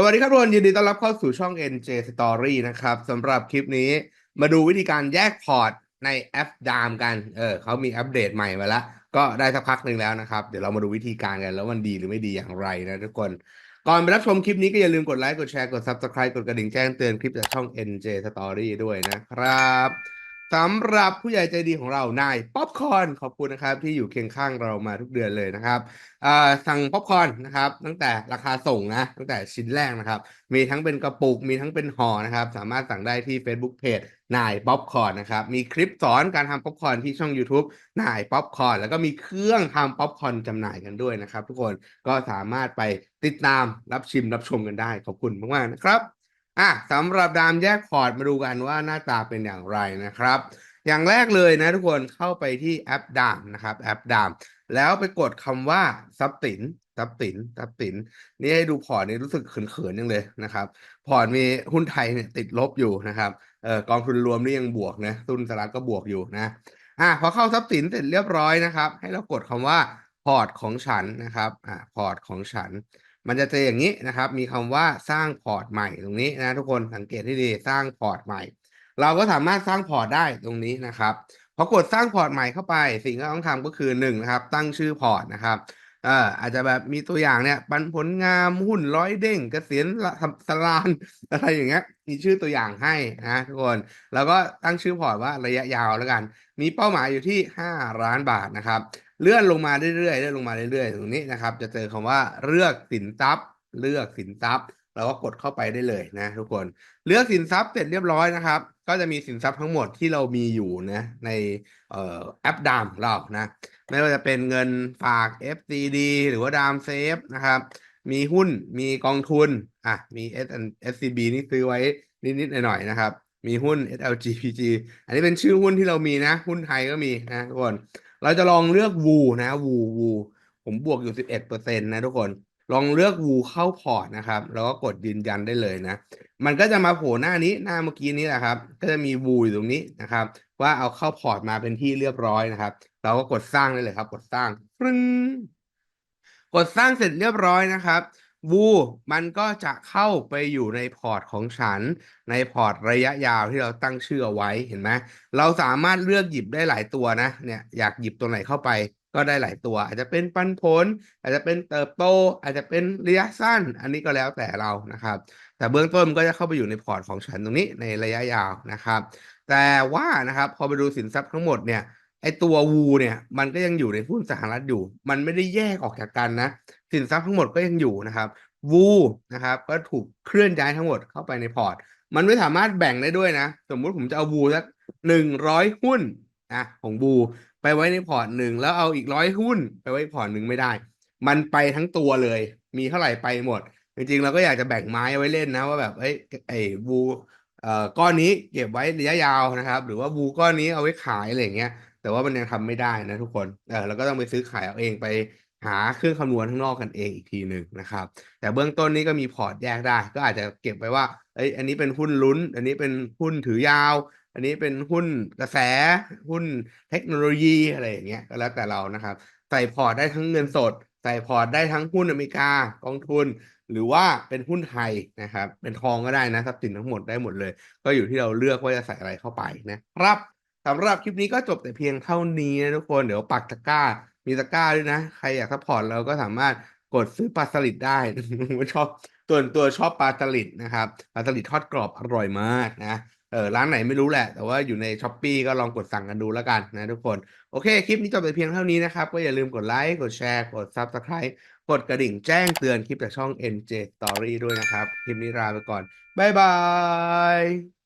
สวัสดีครับทุกคนยินดีต้อนรับเข้าสู่ช่อง NJ Story นะครับสำหรับคลิปนี้มาดูวิธีการแยกพอร์ตในแอปดามกัน เออเขามีอัปเดตใหม่มาแล้ว ก็ได้สักพักหนึ่งแล้วนะครับ เดี๋ยวเรามาดูวิธีการกันแล้วมันดีหรือไม่ดีอย่างไรนะทุกคน ก่อนไปรับชมคลิปนี้ก็อย่าลืมกดไลค์กดแชร์กด Subscribe กดกระดิ่งแจ้งเตือนคลิปจากช่อง NJ Story ด้วยนะครับ สำหรับผู้ใหญ่ใจดีของเรานายป๊อปคอนขอบคุณนะครับ ที่อยู่เคียงข้างเรามาทุกเดือนเลยนะครับสั่งป๊อปคอนนะครับ ตั้งแต่ราคาส่งนะ ตั้งแต่ชิ้นแรกนะครับ มีทั้งเป็นกระปุก มีทั้งเป็นห่อนะครับ สามารถสั่งได้ที่ Facebook Page นายป๊อปคอนนะครับ มีคลิปสอนการทำป๊อปคอนที่ช่อง YouTube นายป๊อปคอนแล้วก็มีเครื่องทำป๊อปคอนจำหน่ายกันด้วยนะครับ ทุกคนก็สามารถไปติดตามรับชิมรับชมกันได้ ขอบคุณมากๆนะครับ อะสำหรับดามแยกพอร์ตมาดูกันว่าหน้าตาเป็นอย่างไรนะครับ อย่างแรกเลยนะทุกคนเข้าไปที่แอปดามนะครับแอปดาม แล้วไปกดคำว่าทรัพย์สินทรัพย์สินทรัพย์สิน นี่ให้ดูพอร์ตนี่รู้สึกเขินๆยังเลยนะครับ พอร์ตมีหุ้นไทยเนี่ยติดลบอยู่นะครับเออกองทุนรวมนี่ยังบวกนะทุนสลัดก็บวกอยู่นะอะพอเข้าทรัพย์สินเสร็จเรียบร้อยนะครับ ให้เรากดคำว่าพอร์ตของฉันนะครับอะพอร์ตของฉัน มันจะเจออย่างนี้นะครับ มีคำว่าสร้างพอร์ตใหม่ตรงนี้นะทุกคนสังเกตให้ดีสร้างพอร์ตใหม่ เราก็สามารถสร้างพอร์ตได้ตรงนี้นะครับพอกดสร้างพอร์ตใหม่เข้าไป สิ่งที่ต้องทำก็คือหนึ่งนะครับ ตั้งชื่อพอร์ตนะครับเอ่ออาจจะแบบมีตัวอย่างเนี่ยปันผลงามหุ้นร้อยเด้งเกษียณสลานอะไรอย่างเงี้ยมีชื่อตัวอย่างให้นะทุกคนแล้วก็ตั้งชื่อพอร์ตว่าระยะยาวแล้วกัน มีเป้าหมายอยู่ที่ 5 ล้านบาทนะครับ เลื่อนลงมาเรื่อยๆเลื่อนลงมาเรื่อยๆตรงนี้นะครับ จะเจอคำว่าเลือกสินทรัพย์ เลือกสินทรัพย์เราก็กดเข้าไปได้เลยนะทุกคนเลือกสินทรัพย์เสร็จเรียบร้อยนะครับ ก็จะมีสินทรัพย์ทั้งหมดที่เรามีอยู่นะในออแอปดามเรานะไม่ว่าจะเป็นเงินฝาก FCD หรือว่าดามเซฟนะครับมีหุ้นมีกองทุนอะมี S SCB นี่ซื้อไว้นิดๆหน่อยๆนะครับ มีหุ้น SLGPG อันนี้เป็นชื่อหุ้นที่เรามีนะ หุ้นไทยก็มีนะทุกคน เราจะลองเลือกวูนะวูวูผมบวกอยู่ 11%นะทุกคน ลองเลือกวูเข้าพอร์ตนะครับ แล้วก็กดยืนยันได้เลยนะ มันก็จะมาโผล่หน้านี้หน้าเมื่อกี้นี้แหละครับ ก็จะมีวูอยู่ตรงนี้นะครับ ว่าเอาเข้าพอร์ตมาเป็นที่เรียบร้อยนะครับ เราก็กดสร้างได้เลยครับ กดสร้างปรึ้งกดสร้างเสร็จเรียบร้อยนะครับ วูมันก็จะเข้าไปอยู่ในพอร์ตของฉัน ในพอร์ตระยะยาวที่เราตั้งชื่อเอาไว้เห็นไหมเราสามารถเลือกหยิบได้หลายตัวนะเนี่ยอยากหยิบตัวไหนเข้าไปก็ได้หลายตัว อาจจะเป็นปันผล อาจจะเป็นเติบโต อาจจะเป็นระยะสั้น อันนี้ก็แล้วแต่เรานะครับ แต่เบื้องต้นมันก็จะเข้าไปอยู่ในพอร์ตของฉันตรงนี้ในระยะยาวนะครับ แต่ว่านะครับพอไปดูสินทรัพย์ทั้งหมดเนี่ย ไอตัววูเนี่ย มันก็ยังอยู่ในหุ้นสหรัฐอยู่ มันไม่ได้แยกออกจากกันนะ สินทรัพย์ทั้งหมดก็ยังอยู่นะครับวูนะครับ ก็ถูกเคลื่อนย้ายทั้งหมดเข้าไปในพอร์ต มันไม่สามารถแบ่งได้ด้วยนะ สมมุติผมจะเอาวูสักหนึ่งร้อยหุ้นนะของบูไปไว้ในพอร์ตหนึ่งแล้วเอาอีกร้อยหุ้น ไปไว้พอร์ตหนึ่งไม่ได้ มันไปทั้งตัวเลย มีเท่าไหร่ไปหมด จริงๆเราก็อยากจะแบ่งไม้ไว้เล่นนะว่าแบบเอ้ไอ้บูเอ่อก้อนนี้เก็บไว้ระยะยาวนะครับ หรือว่าบูก้อนนี้เอาไว้ขายอะไรอย่างเงี้ย แต่ว่ามันยังทำไม่ได้นะทุกคนเออเราก็ต้องไปซื้อขายเอาเองไปหาเครื่องคำนวณข้างนอกกันเองอีกทีหนึ่งนะครับ แต่เบื้องต้นนี้ก็มีพอร์ตแยกได้ ก็อาจจะเก็บไว้ว่าเอ้ยอันนี้เป็นหุ้นลุ้น อันนี้เป็นหุ้นถือยาว อันนี้เป็นหุ้นกระแส หุ้นเทคโนโลยีอะไรอย่างเงี้ยก็แล้วแต่เรานะครับ ใส่พอร์ตได้ทั้งเงินสด ใส่พอร์ตได้ทั้งหุ้นอเมริกากองทุน หรือว่าเป็นหุ้นไทยนะครับ เป็นทองก็ได้นะทรัพย์สินทั้งหมดได้หมดเลย ก็อยู่ที่เราเลือกว่าจะใส่อะไรเข้าไปนะครับ สำหรับคลิปนี้ก็จบแต่เพียงเท่านี้นะทุกคนเดี๋ยวปักตะกร้า มีตะกร้าด้วยนะ ใครอยากซัพพอร์ตเราก็สามารถกดซื้อปลาสลิดได้ผมชอบตัวตัวชอบปลาสลิดนะครับปลาสลิดทอดกรอบอร่อยมากนะเออร้านไหนไม่รู้แหละ แต่ว่าอยู่ในช้อปปีก็ลองกดสั่งกันดูแล้วกันนะทุกคน โอเค คลิปนี้จบแต่เพียงเท่านี้นะครับ ก็อย่าลืมกดไลค์กดแชร์ กด Subscribe กดกระดิ่งแจ้งเตือนคลิปจากช่อง NJ Story ด้วยนะครับ คลิปนี้ลาไปก่อน บ๊ายบาย